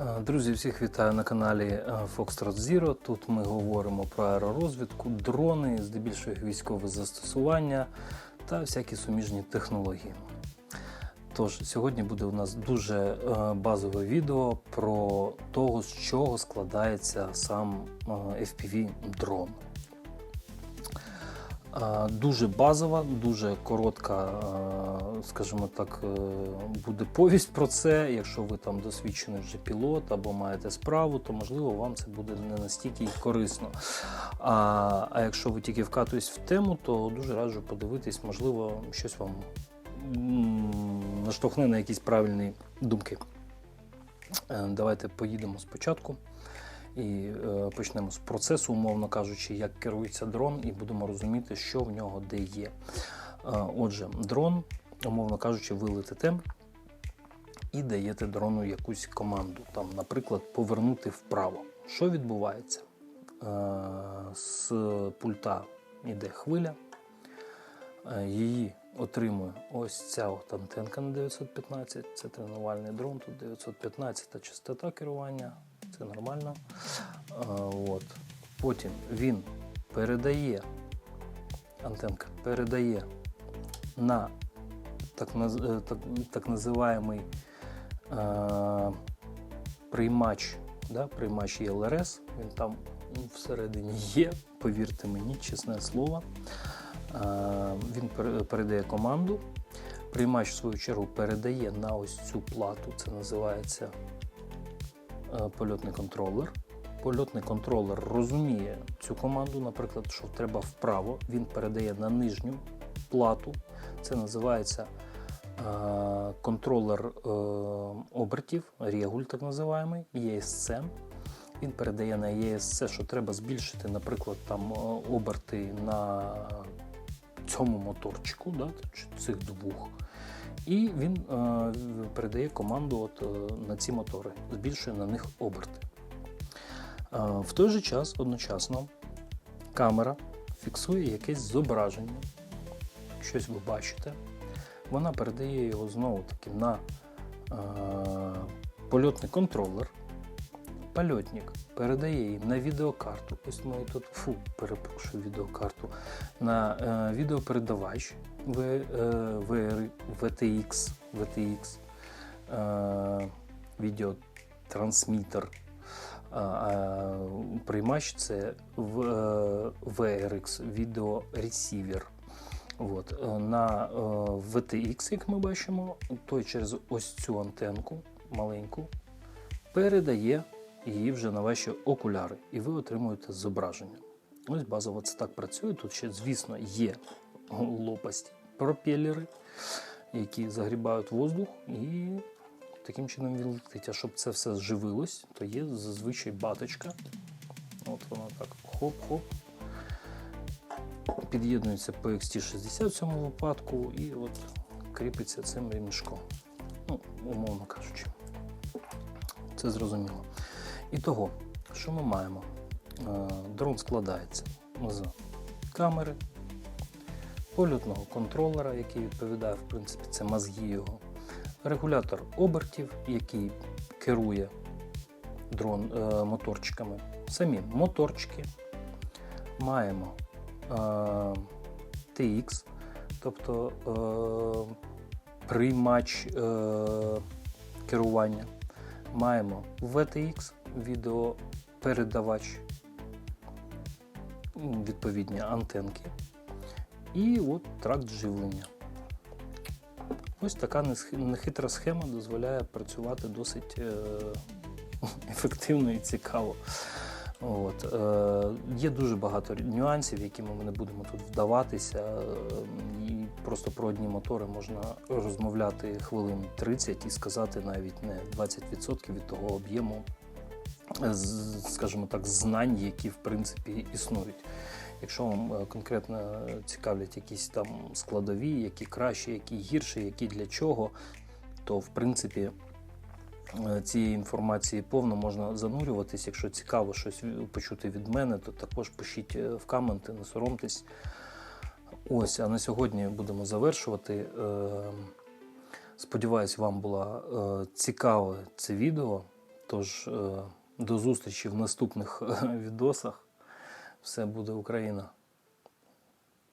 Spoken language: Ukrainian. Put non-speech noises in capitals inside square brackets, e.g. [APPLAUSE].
Е, Друзі, всіх вітаю на каналі е, Foxtrot Zero. Тут ми говоримо про аеророзвідку, дрони, здебільшого військове застосування та всякі суміжні технології. Тож, сьогодні буде у нас дуже е, базове відео про того, з чого складається сам FPV дрон. Е, Дуже базова, дуже коротка, скажімо так, е, буде повість про це. Якщо ви там досвідчений вже пілот або маєте справу, то можливо вам це буде не настільки корисно. А, а якщо ви тільки вкатуєтесь в тему, то дуже раджу подивитись, можливо, щось вам наштовхне на якісь правильні думки. Е, Давайте поїдемо спочатку і е, почнемо з процесу, умовно кажучи, як керується дрон, і будемо розуміти, що в нього де є. Е, отже, дрон, умовно кажучи, ви летите і даєте дрону якусь команду, там, наприклад, повернути вправо. Що відбувається? Е, з пульта йде хвиля, її отримує ось ця от антенка на 915, це тренувальний дрон, тут 915 частота керування, це нормально. От. Потім він передає, антенка передає на так, е, так, так називаємий е, приймач, да, приймач ЄЛРС, він там всередині є, повірте мені, чесне слово. Е, Він передає команду. Приймач, в свою чергу, передає на ось цю плату, це називається польотний контролер. Польотний контролер розуміє цю команду, наприклад, що треба вправо, він передає на нижню плату. Це називається е, контролер е, обертів, регуль так називаємий, ESC. Він передає на ESC, що треба збільшити, наприклад, там е, оберти на цьому моторчику, да, цих двох. І він е, передає команду от, е, на ці мотори, збільшує на них оберти. Е, в той же час одночасно камера фіксує якесь зображення, щось ви бачите. Вона передає його знову таки на е, польотний контролер. Польотник передає її на відеокарту. Ось ми тут фу, перепрошую відеокарту. На е, відеопередавач в, е, VR, VTX, VTX е, відеотрансмітер. А, приймач це в, е, VRX відеоресівер. От. е, На е, VTX, як ми бачимо, той через ось цю антенку маленьку передає її вже на ваші окуляри, і ви отримуєте зображення. Ось базово це так працює. Тут ще, звісно, є лопасті пропелери, які загрібають воздух і таким чином він летить. А щоб це все зживилось, то є зазвичай баточка. От вона так хоп-хоп. Під'єднується по XT60 в цьому випадку і от кріпиться цим ремішком. Ну, умовно кажучи. Це зрозуміло. І того, що ми маємо? Е, Дрон складається з камери, польотного контролера, який відповідає, в принципі, це мозги його, регулятор обертів, який керує дрон е, моторчиками, самі моторчики. Маємо е, TX, тобто е, приймач керування. Маємо VTX, відеопередавач, відповідні антенки. І от тракт живлення. Ось така нехитра схема дозволяє працювати досить е, [LAUGHS] ефективно і цікаво. От, е, є дуже багато нюансів, які ми не будемо тут вдаватися. е, І просто про одні мотори можна розмовляти хвилин 30 і сказати навіть не 20% від того об'єму, скажімо так, знань, які в принципі існують. Якщо вам е, конкретно цікавлять якісь там складові, які кращі, які гірші, які для чого, то в принципі е, цієї інформації повно можна занурюватись. Якщо цікаво щось почути від мене, то також пишіть е, в коменти, не соромтесь. Ось, а на сьогодні будемо завершувати. Сподіваюсь, вам було цікаве це відео. Тож до зустрічі в наступних відосах. Все буде Україна.